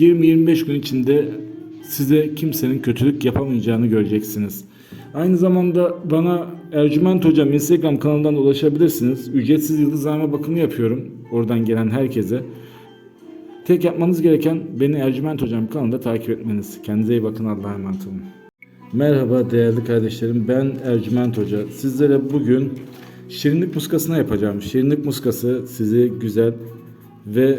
20-25 gün içinde size kimsenin kötülük yapamayacağını göreceksiniz. Aynı zamanda bana Ercüment Hocam Instagram kanalından ulaşabilirsiniz. Ücretsiz yıldızlama bakımı yapıyorum. Oradan gelen herkese. Tek yapmanız gereken beni Ercüment Hocam kanalında takip etmeniz. Kendinize iyi bakın. Allah'a emanet olun. Merhaba değerli kardeşlerim. Ben Ercüment Hoca. Sizlere bugün şirinlik muskasına yapacağım. Şirinlik muskası sizi güzel ve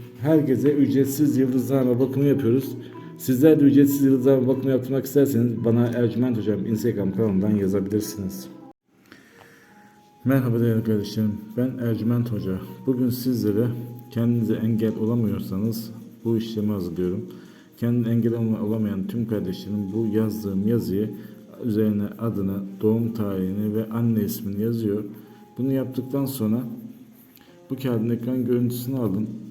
herkese ücretsiz yıldızlama bakımı yapıyoruz. Sizler de ücretsiz yıldızlama bakımı yaptırmak isterseniz bana Ercüment Hocam Instagram kanalından yazabilirsiniz. Merhaba değerli kardeşlerim. Ben Ercüment Hoca. Bugün sizlere kendinize engel olamıyorsanız bu işlemi hazırlıyorum. Kendine engel olamayan tüm kardeşlerim bu yazdığım yazıyı üzerine adını, doğum tarihini ve anne ismini yazıyor. Bunu yaptıktan sonra bu kağıdın ekran görüntüsünü alın.